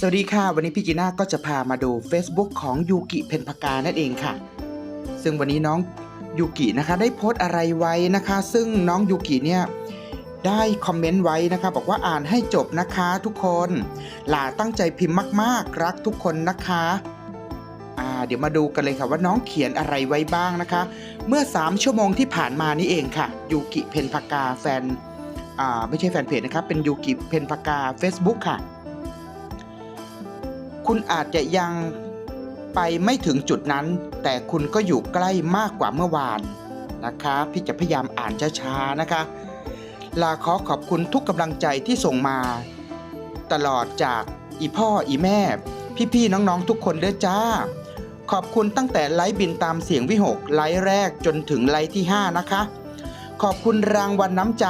สวัสดีค่ะ วันนี้พี่จีน่าก็จะพามาดู Facebook ของยูกิเพนพกานั่นเองค่ะ ซึ่งวันนี้น้องยูกินะคะ ได้โพสต์อะไรไว้นะคะ ซึ่งน้องยูกิเนี่ยได้คอมเมนต์ไว้นะคะ บอกว่าอ่านให้จบนะคะทุกคนหลาตั้งใจพิมพ์มากๆ รักทุกคนนะคะอ่าเดี๋ยวมาดูกันเลยค่ะว่าน้องเขียนอะไรไว้บ้างนะคะ เมื่อ 3 ชั่วโมงที่ผ่านมานี่เองค่ะยูกิเพนพกาแฟนอ่าไม่ใช่แฟนเพจนะครับเป็นยูกิเพนพกา Facebook ค่ะ คุณอาจจะยังไปไม่ถึงจุดนั้น แต่คุณก็อยู่ใกล้มากกว่าเมื่อวานนะคะพี่จะพยายามอ่านช้าๆนะคะ ลาขอขอบคุณทุกกำลังใจที่ส่งมา ตลอดจากอีพ่ออีแม่ พี่ๆน้องๆทุกคนเด้อจ้า ขอบคุณตั้งแต่ไลฟ์บินตามเสียงวิหกไลฟ์แรกจนถึงไลฟ์ที่ 5 นะคะ ขอบคุณรางวัลน้ำใจ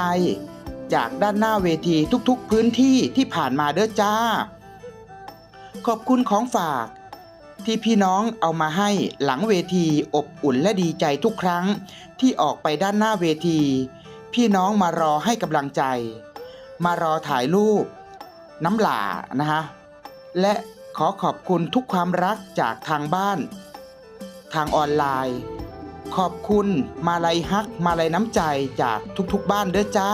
จากด้านหน้าเวทีทุกๆพื้นที่ที่ผ่านมาเด้อจ้า ขอบคุณของฝาก ที่พี่น้องเอามาให้หลังเวทีอบอุ่นและดีใจทุกครั้ง ที่ออกไปด้านหน้าเวที พี่น้องมารอให้กำลังใจ มารอถ่ายรูป น้ำหลานะฮะและขอขอบคุณทุกความรักจากทางบ้าน ทางออนไลน์ ขอบคุณมาลัยฮักมาลัยน้ำใจจากทุกๆบ้านเด้อจ้า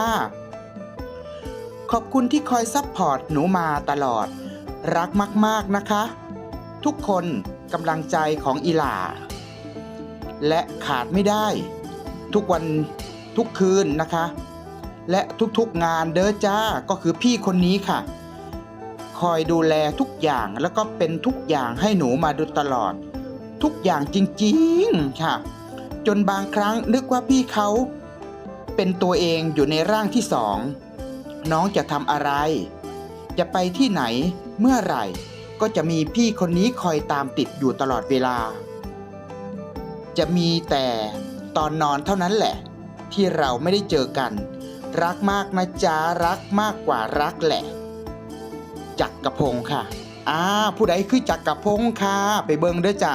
ขอบคุณที่คอยซัพพอร์ตหนูมาตลอด รักมาก ๆ นะคะ ทุกคนกำลังใจของอีหลา และขาดไม่ได้ ทุกวันทุกคืนนะคะ และทุกๆงานเด้อจ้าก็คือพี่คนนี้ค่ะ คอยดูแลทุกอย่างแล้วก็เป็นทุกอย่างให้หนูมาโดูตลอด ทุกอย่างจริง ๆ ค่ะ จนบางครั้งนึกว่าพี่เขาเป็นตัวเองอยู่ในร่างที่สอง น้องจะทำอะไร จะไปที่ไหน เมื่อไหร่ก็จะมีพี่คนนี้คอยตามติดอยู่ตลอดเวลา จะมีแต่ตอนนอนเท่านั้นแหละ ที่เราไม่ได้เจอกัน รักมากนะจ๊ะรักมากกว่ารักแหละ จักกระพงค่ะอ่าผู้ใดคือจักกระพงค่ะ ไปเบิงเด้อจ้ะ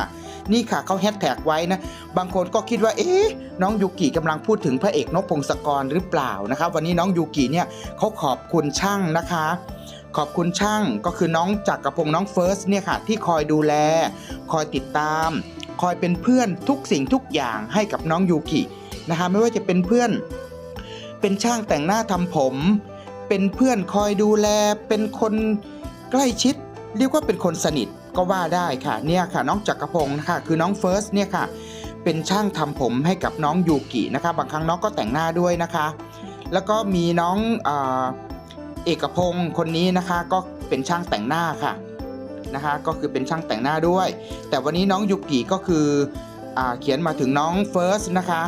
นี่ค่ะเขาแฮชแท็กไว้นะ บางคนก็คิดว่า เอ๊ะ น้องยูกิกำลังพูดถึงพระเอกนกพงศกรหรือเปล่านะครับ วันนี้น้องยูกิเนี่ยเขาขอบคุณช่างนะคะ ขอบคุณช่างก็คือน้องจักรพงศ์น้องเฟิร์สเนี่ยค่ะที่คอยดูแล คอยติดตาม คอยเป็นเพื่อนทุกสิ่งทุกอย่างให้กับน้องยูกินะคะไม่ว่าจะเป็นเพื่อน เป็นช่างแต่งหน้าทำผม เป็นเพื่อนคอยดูแล เป็นคนใกล้ชิด เรียกว่าเป็นคนสนิทก็ว่าได้ค่ะเนี่ยค่ะ น้องจักรพงศ์นะคะคือน้องเฟิร์สเนี่ยค่ะเป็นช่างทำผมให้กับน้องยูกินะคะบางครั้งน้องก็แต่งหน้าด้วยนะคะ แล้วก็มีน้องอ เอกพงศ์คนนี้นะคะก็เป็นช่างแต่งหน้าค่ะนะคะก็คือเป็นช่างแต่งหน้าด้วย แต่วันนี้น้องยูกิก็คืออเขียนมาถึงน้องเฟิร์สนะคะ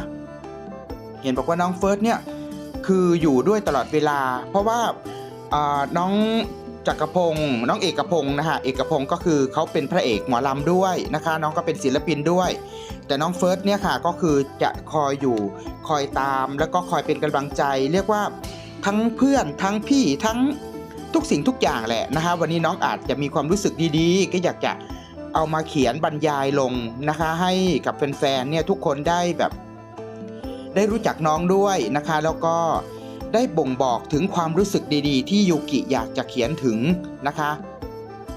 เห็นบอกว่าน้องเฟิร์สเนี่ยคืออยู่ด้วยตลอดเวลา เพราะว่าอ่าน้องจักรพงศ์น้องเอกพงศ์นะคะเอกพงศ์ก็คือเขาเป็นพระเอกหมอลำด้วยนะคะ น้องก็เป็นศิลปินด้วย แต่น้องเฟิร์สเนี่ยค่ะก็คือจะคอยอยู่คอยตามแล้วก็คอยเป็นกำลังใจ เรียกว่า ทั้งเพื่อนทั้งพี่ทั้งทุกสิ่งทุกอย่างแหละนะคะวันนี้น้องอาจจะมีความรู้สึกดีๆ ก็อยากจะเอามาเขียนบรรยายลงนะคะ ให้กับแฟนๆเนี่ยทุกคนได้แบบ ได้รู้จักน้องด้วยนะคะ แล้วก็ได้บ่งบอกถึงความรู้สึกดีๆ ที่ยูกิอยากจะเขียนถึงนะคะ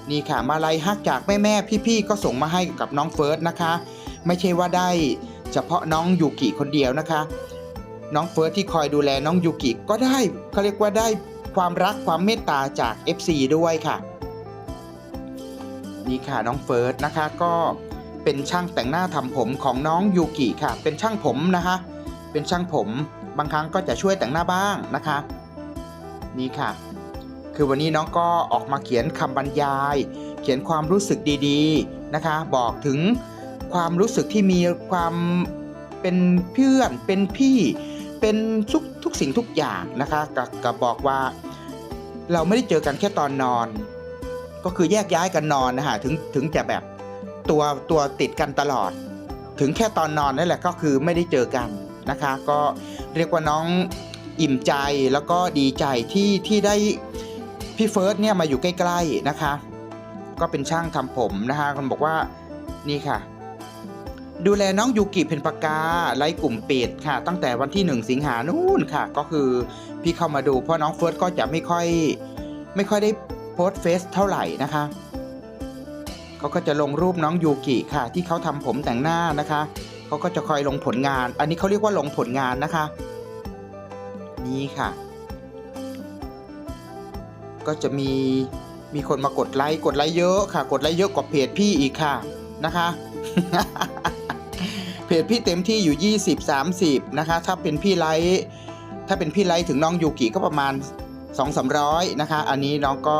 นี่ค่ะมาลัยฮักจากแม่ๆพี่ๆก็ส่งมาให้กับน้องเฟิร์สนะคะ ไม่ใช่ว่าได้เฉพาะน้องยูกิคนเดียวนะคะ น้องเฟิร์สที่คอยดูแลน้องยูกิก็ได้เขาเรียกว่าได้ความรักความเมตตาจาก FC ด้วยค่ะ นี่ค่ะน้องเฟิร์สนะคะก็เป็นช่างแต่งหน้าทำผมของน้องยูกิค่ะ เป็นช่างผมนะคะ เป็นช่างผมบางครั้งก็จะช่วยแต่งหน้าบ้างนะคะ นี่ค่ะ คือวันนี้น้องก็ออกมาเขียนคำบรรยาย เขียนความรู้สึกดีๆนะคะ บอกถึงความรู้สึกที่มีความเป็นเพื่อนเป็นพี่ เป็นทุกทุกสิ่งทุกอย่างนะคะกับกับบอกว่า เราไม่ได้เจอกันแค่ตอนนอน ก็คือแยกย้ายกันนอนนะฮะถึงถึงจะแบบตัวตัวติดกันตลอด ถึงแค่ตอนนอนนั่นแหละก็คือไม่ได้เจอกันนะคะ ก็เรียกว่าน้องอิ่มใจแล้วก็ดีใจที่ที่ได้พี่เฟิร์สเนี่ยมาอยู่ใกล้ๆนะคะ ก็เป็นช่างทำผมนะคะคนบอกว่านี่ค่ะ ดูแลน้องยูกิเพนปากาไล่กลุ่มปิดค่ะ ตั้งแต่วันที่ 1 สิงหานู่นค่ะ ก็คือพี่เข้ามาดูเพราะน้องเฟิร์สก็จะไม่ค่อยไม่ค่อยได้โพสเฟซเท่าไหร่นะคะเขาก็จะลงรูปน้องยูกิค่ะ ที่เขาทำผมแต่งหน้านะคะเขาก็จะคอยลงผลงาน อันนี้เขาเรียกว่าลงผลงานนะคะ นี่ค่ะ ก็จะมีมีคนมากดไลค์กดไลค์เยอะค่ะ กดไลค์เยอะกว่าเพจพี่อีกค่ะนะคะ จพี่เต็มที่อยู่ 20 30 นะคะ ถ้าเป็นพี่ไลค์ถ้าเป็นพี่ไลค์ถึงน้องยูกิก็ประมาณ 2 3 0 0 นะคะ อันนี้น้องก็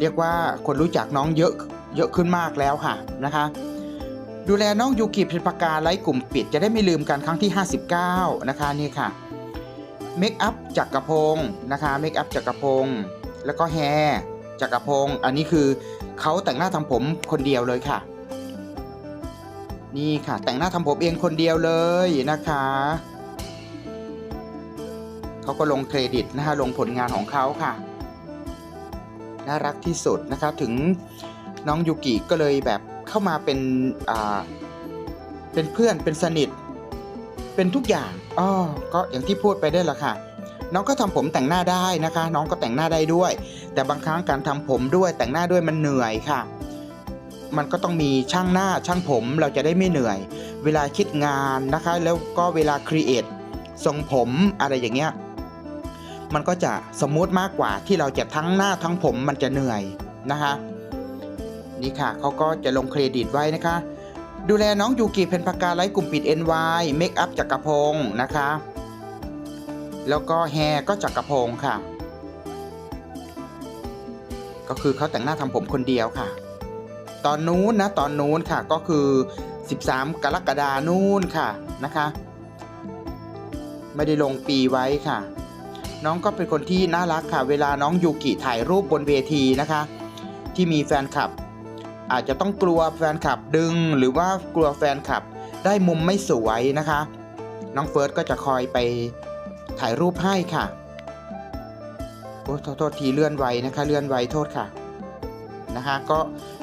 เรียกว่าคนรู้จักน้องเยอะเยอะขึ้นมากแล้วค่ะนะคะ ดูแลน้องยูกิเป็นประกาไลค์กลุ่มปิดจะได้ไม่ลืมกันครั้งที่ 59 นะคะนี่ค่ะเมคอัพจักรพงศ์นะคะเมคอัพจักรพงศ์แล้วก็แฮร์จักรพงศ์อันนี้คือเขาแต่งหน้าทำผมคนเดียวเลยค่ะ นี่ค่ะ แต่งหน้าทำผมเองคนเดียวเลยนะคะเขาก็ลงเครดิตนะคะลงผลงานของเขาค่ะ น่ารักที่สุดนะคะถึงน้องยูกิก็เลยแบบเข้ามาเป็นอ่าเป็นเพื่อนเป็นสนิท เป็นทุกอย่างอ้อก็อย่างที่พูดไปได้ละค่ะน้องก็ทำผมแต่งหน้าได้นะคะ น้องก็แต่งหน้าได้ด้วย แต่บางครั้งการทำผมด้วยแต่งหน้าด้วยมันเหนื่อยค่ะ มันก็ต้องมีช่างหน้าช่างผมเราจะได้ไม่เหนื่อย เวลาคิดงานนะคะ แล้วก็เวลาครีเอททรงผมอะไรอย่างเงี้ยมันก็จะสมมุติมากกว่าที่เราจะทั้งหน้าทั้งผมมันจะเหนื่อยนะคะนี่ค่ะเขาก็จะลงเครดิตไว้นะคะ ดูแลน้องยูกิเพนปากาไลฟ์กลุ่มปิด NY เมคอัพจักรพงศ์นะคะ แล้วก็แฮร์ก็จักรพงศ์ค่ะ ก็คือเขาแต่งหน้าทำผมคนเดียวค่ะ ตอนนู้นนะตอนนู้นค่ะก็คือ 13 กรกฎานู้นค่ะนะคะ ไม่ได้ลงปีไว้ค่ะ น้องก็เป็นคนที่น่ารักค่ะ เวลาน้องยูกิถ่ายรูปบนเวทีนะคะ ที่มีแฟนคลับ อาจจะต้องกลัวแฟนคลับดึง หรือว่ากลัวแฟนคลับได้มุมไม่สวยนะคะ น้องเฟิร์สก็จะคอยไปถ่ายรูปให้ค่ะโอ้โทษทษทีเลื่อนไวนะคะ เลื่อนไวโทษค่ะนะคะก็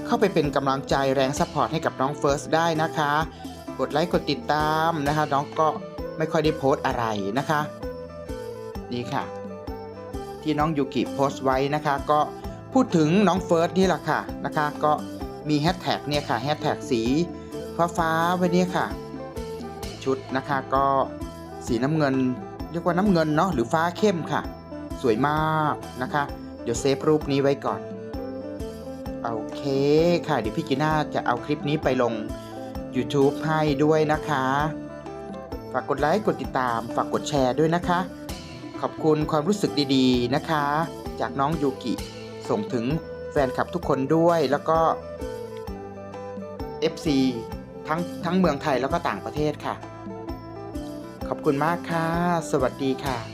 เข้าไปเป็นกำลังใจแรงซัพพอร์ตให้กับน้องเฟิร์สได้นะคะ กดไลค์กดติดตามนะคะ น้องก็ไม่ค่อยได้โพสต์อะไรนะคะ นี่ค่ะ ที่น้องยูกิโพสต์ไว้นะคะ ก็พูดถึงน้องเฟิร์สนี่แหละค่ะนะคะ ก็มีแฮชแท็กเนี่ยค่ะแฮชแท็กสีฟ้าฟ้าๆไว้เนี่ยค่ะ ชุดนะคะก็สีน้ำเงินเรียกว่าน้ำเงินเนาะหรือฟ้าเข้มค่ะ สวยมากนะคะ เดี๋ยวเซฟรูปนี้ไว้ก่อน โอเคค่ะ เดี๋ยวพี่จีน่าจะเอาคลิปนี้ไปลง YouTube ให้ด้วยนะคะ ฝากกดไลค์กดติดตาม ฝากกดแชร์ด้วยนะคะ ขอบคุณความรู้สึกดีๆนะคะ จากน้องยูกิ ส่งถึงแฟนคลับทุกคนด้วยแล้วก็ FC ทั้งทั้งเมืองไทยแล้วก็ต่างประเทศค่ะ ขอบคุณมากค่ะ สวัสดีค่ะ